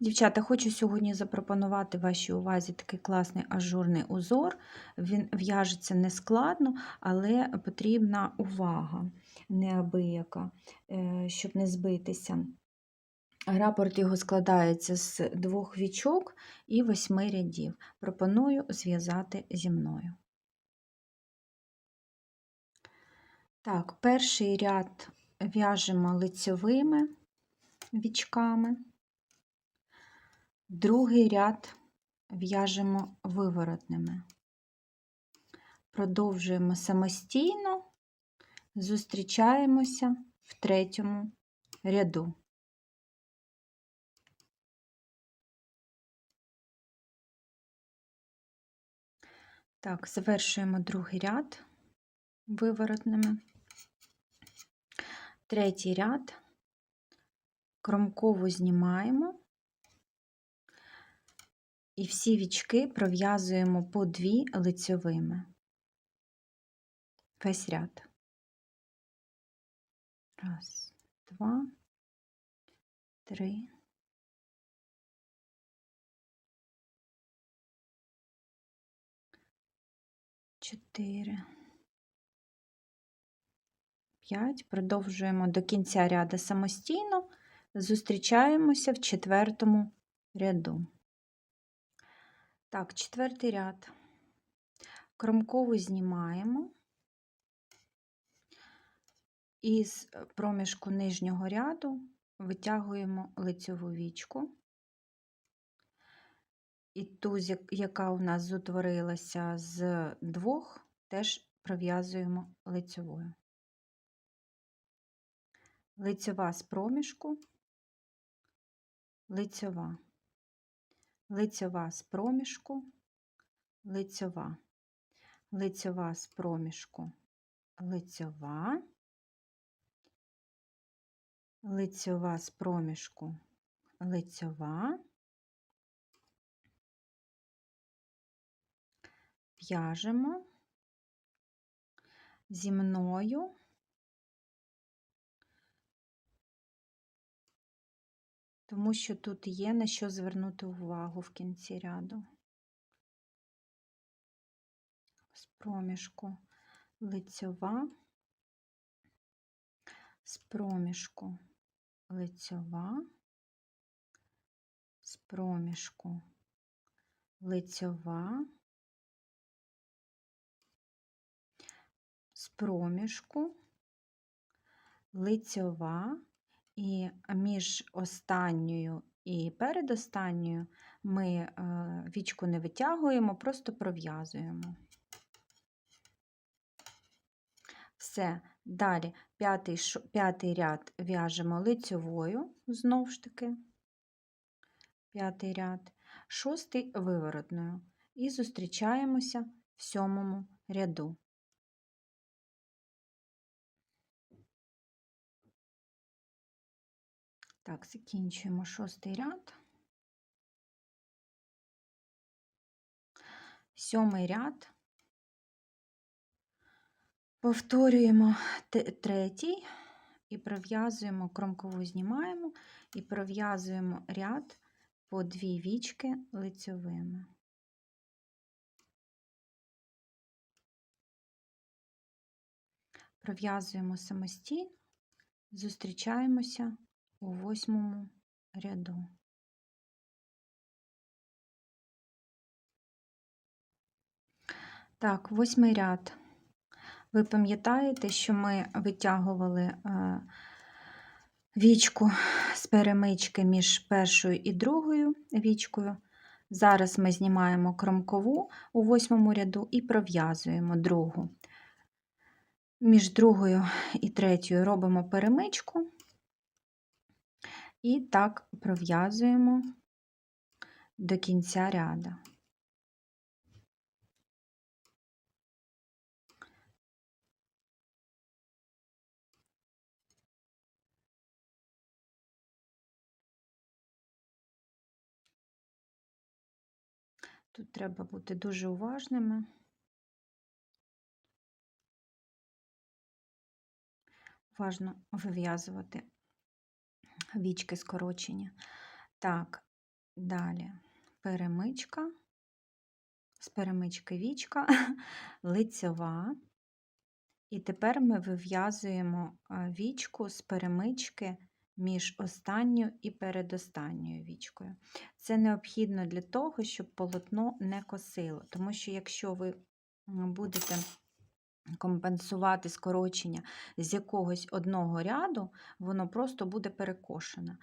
Дівчата, хочу сьогодні запропонувати вашій увазі такий класний ажурний узор. Він в'яжеться нескладно, але потрібна увага неабияка, е, щоб не збитися. Рапорт його складається з двох вічок і восьми рядів. Пропоную зв'язати зі мною. Так, перший ряд в'яжемо лицьовими вічками. Другий ряд в'яжемо виворотними. Продовжуємо самостійно, зустрічаємося в третьому ряду. Так, завершуємо другий ряд виворотними. Третій ряд кромкову знімаємо і всі вічки пров'язуємо по дві лицьовими. Весь ряд. Раз, два, три. Чотири. П'ять. Продовжуємо до кінця ряду самостійно, зустрічаємося в четвертому ряду. Так, четвертий ряд. Кромкову знімаємо. Із проміжку нижнього ряду витягуємо лицьову вічку. І ту, яка у нас зутворилася з двох, теж пров'язуємо лицьовою. Лицьова з проміжку, лицьова лицьова з проміжку, лицьова, лицьова з проміжку, лицьова, лицьова з проміжку, лицьова, в'яжемо зі мною тому що тут є на що звернути увагу в кінці ряду. З проміжку. Лицьова, з проміжку. Лицьова, з проміжку. Лицьова, з проміжку. Лицьова, і між останньою і передостанньою ми е, вічку не витягуємо, просто пров'язуємо. Все, далі п'ятий п'ятий ряд в'яжемо лицьовою, знову ж таки, п'ятий ряд, шостий виворотною. І зустрічаємося в сьомому ряду. Так, закінчуємо шостий ряд. Сьомий ряд. Повторюємо третій і пров'язуємо, кромкову знімаємо і пров'язуємо ряд по дві вічки лицьовими. Пров'язуємо самостійно, зустрічаємося у восьмому ряду. Так, восьмий ряд. Ви пам'ятаєте, що ми витягували е, вічку з перемички між першою і другою вічкою. Зараз ми знімаємо кромкову у восьмому ряду і пров'язуємо другу. Між другою і третьою робимо перемичку і так пров'язуємо до кінця ряда. Тут треба бути дуже уважними. Важно вив'язувати вічки скорочення. Так, Далі перемичка, з перемички вічка, лицьова. І тепер ми вив'язуємо вічку з перемички між останньою і передостанньою вічкою. Це необхідно для того, щоб полотно не косило. Тому що якщо ви будете компенсувати скорочення з якогось одного ряду, воно просто буде перекошене.